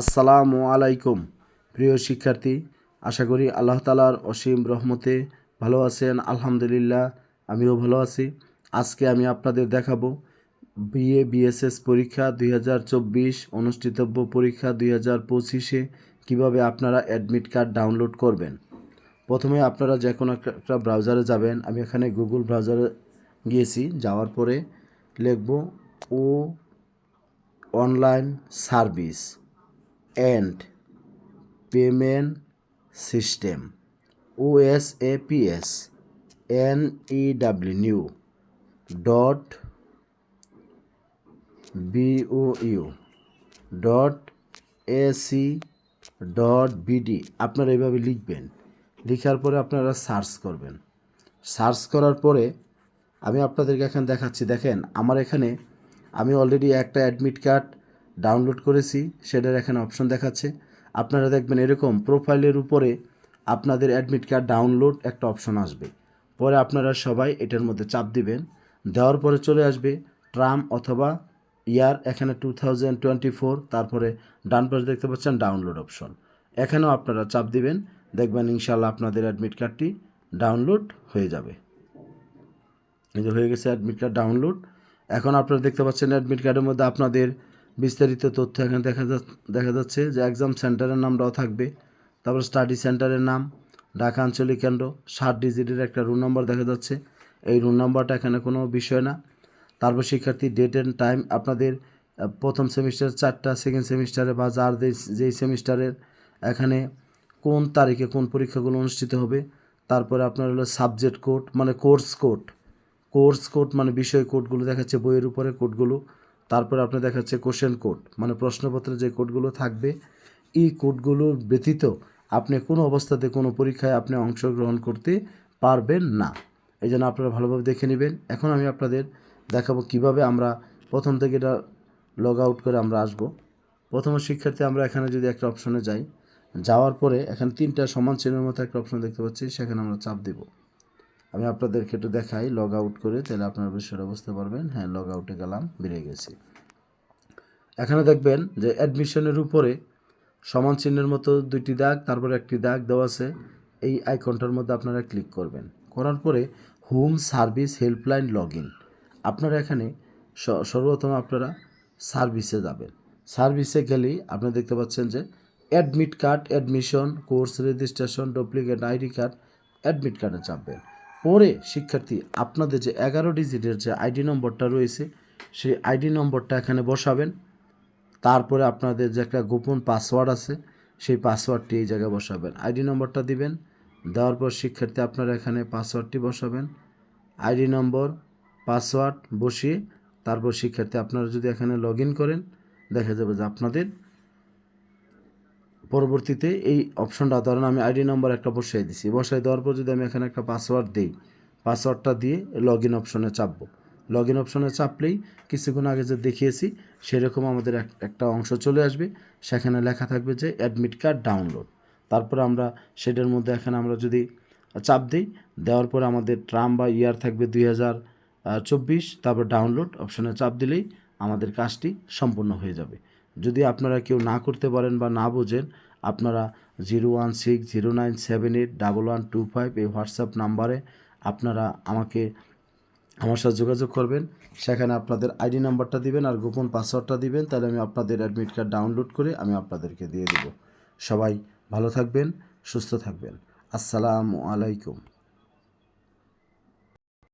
আসসালামু আলাইকুম। প্রিয় শিক্ষার্থী, আশা করি আল্লাহ তালার অসীম রহমতে ভালো আছেন, আলহামদুলিল্লাহ, আমিও ভালো আছি। আজকে আমি আপনাদের দেখাবো বিএ, বিএসএস পরীক্ষা দুই হাজার চব্বিশ, অনুষ্ঠিতব্য পরীক্ষা দুই হাজার পঁচিশে কীভাবে আপনারা অ্যাডমিট কার্ড ডাউনলোড করবেন। প্রথমে আপনারা যে কোনো একটা একটা ব্রাউজারে যাবেন। আমি এখানে গুগল ব্রাউজারে গিয়েছি, যাওয়ার পরে লিখব ও online service. And payment system, OSAPS N E W new dot BOU, dot AC, dot BD. আপনারা এইভাবে লিখবেন। লিখার পরে আপনারা সার্চ করবেন। সার্চ করার পরে আমি আপনাদেরকে এখন দেখাচ্ছি। দেখেন, আমার এখানে আমি অলরেডি একটা অ্যাডমিট কার্ড ডাউনলোড করেছি, সেটার এখানে অপশন দেখাচ্ছে। আপনারা দেখবেন এরকম প্রোফাইলের উপরে আপনাদের অ্যাডমিট কার্ড ডাউনলোড একটা অপশন আসবে। পরে আপনারা সবাই এটার মধ্যে চাপ দিবেন। দেওয়ার পরে চলে আসবে ট্রাম অথবা ইয়ার, এখানে টু থাউজেন্ড টোয়েন্টি ফোর তারপরে ডান পাশে দেখতে পাচ্ছেন ডাউনলোড অপশন এখানেও আপনারা চাপ দিবেন, দেখবেন ইনশাল্লাহ আপনাদের অ্যাডমিট কার্ডটি ডাউনলোড হয়ে যাবে। এই যে হয়ে গেছে অ্যাডমিট কার্ড ডাউনলোড এখন আপনারা দেখতে পাচ্ছেন অ্যাডমিট কার্ডের মধ্যে আপনাদের বিস্তারিত তথ্য এখানে দেখা দেখা যাচ্ছে যে এক্সাম সেন্টারের নামটাও থাকবে। তারপর স্টাডি সেন্টারের নাম, ঢাকা আঞ্চলিক কেন্দ্র, ষাট ডিজিটের একটা রুম নম্বর দেখা যাচ্ছে। এই রুম নাম্বারটা এখানে কোনো বিষয় না। তারপর শিক্ষার্থী ডেট অ্যান্ড টাইম আপনাদের প্রথম সেমিস্টার চারটা সেকেন্ড সেমিস্টারে বা যার যেই সেমিস্টারের এখানে কোন তারিখে কোন পরীক্ষাগুলো অনুষ্ঠিত হবে। তারপরে আপনার হলো সাবজেক্ট কোড মানে কোর্স কোড কোর্স কোড মানে বিষয় কোডগুলো দেখাচ্ছে, বইয়ের উপরে কোডগুলো তারপরে আপনার দেখাচ্ছে কোশ্চেন কোড মানে প্রশ্নপত্রে যে কোডগুলো থাকবে, এই কোডগুলো ব্যতীত আপনি কোনো অবস্থাতে কোনো পরীক্ষায় আপনি অংশগ্রহণ করতে পারবেন না। এই জন্য আপনারা ভালোভাবে দেখে নেবেন। এখন আমি আপনাদের দেখাবো কীভাবে আমরা প্রথম থেকে এটা লগ আউট করে আমরা আসব। প্রথম শিক্ষার্থী আমরা এখানে যদি একটা অপশনে যাই, যাওয়ার পরে এখানে তিনটা সমান চিহ্নের মতো একটা অপশন দেখতে পাচ্ছি, সেখানে আমরা চাপ দেব। আমি আপনাদেরকে একটু দেখাই লগ আউট করে, তাহলে আপনারা বিষয়টা বুঝতে পারবেন। হ্যাঁ লগ আউটে গেলাম, বেরিয়ে গেছি। এখানে দেখবেন যে অ্যাডমিশনের উপরে সমান চিহ্নের মতো দুইটি দাগ, তারপরে একটি দাগ দেওয়া আছে। এই আইকনটার মধ্যে আপনারা ক্লিক করবেন। করার পরে home service helpline log in আপনারা এখানে সর্বপ্রথম আপনারা সার্ভিসে যাবেন। সার্ভিসে গেলেই আপনারা দেখতে পাচ্ছেন যে admit card admission course registration duplicate ID card admit কার্ডে চাপবেন পরে, শিক্ষার্থী, আপনাদের যে এগারো ডিজিটের যে আইডি নম্বরটা রয়েছে, সেই আইডি নম্বরটা এখানে বসাবেন। তারপরে আপনাদের যে একটা গোপন পাসওয়ার্ড আছে, সেই পাসওয়ার্ডটি এই জায়গায় বসাবেন। আইডি নম্বরটা দিবেন, দেওয়ার পর শিক্ষার্থী, আপনারা এখানে পাসওয়ার্ডটি বসাবেন। আইডি নম্বর, পাসওয়ার্ড বসিয়ে, তারপর শিক্ষার্থী, আপনারা যদি এখানে লগ করেন, দেখা যাবে যে আপনাদের পরবর্তীতে এই অপশনটা ধরেন আমি আইডি নম্বর একটা বসাই দিছি। বসাই দেওয়ার পর যদি আমি এখানে একটা পাসওয়ার্ড দিই পাসওয়ার্ডটা দিয়ে লগ ইন অপশনে চাপবো। লগ ইন অপশনে চাপলেই কিছুক্ষণ আগে যে দেখিয়েছি, সেরকম আমাদের এক- একটা অংশ চলে আসবে। সেখানে লেখা থাকবে যে অ্যাডমিট কার্ড ডাউনলোড তারপরে আমরা সেটার মধ্যে এখানে আমরা যদি চাপ দিই, দেওয়ার পরে আমাদের ট্রাম বা ইয়ার থাকবে দুই হাজার চব্বিশ, তারপর ডাউনলোড অপশনে চাপ দিলেই আমাদের কাজটি সম্পূর্ণ হয়ে যাবে। যদি আপনারা কেউ না করতে পারেন বা না বোঝেন, আপনারা zero one six zero nine seven eight double one two five এই হোয়াটসঅ্যাপ নাম্বারে আপনারা আমাকে, আমার সাথে যোগাযোগ করবেন। সেখানে আপনাদের আইডি নাম্বারটা দিবেন আর গোপন পাসওয়ার্ডটা দিবেন। তাহলে আমি আপনাদের অ্যাডমিট কার্ড ডাউনলোড করে আমি আপনাদেরকে দিয়ে দেব। সবাই ভালো থাকবেন, সুস্থ থাকবেন। আসসালামু আলাইকুম।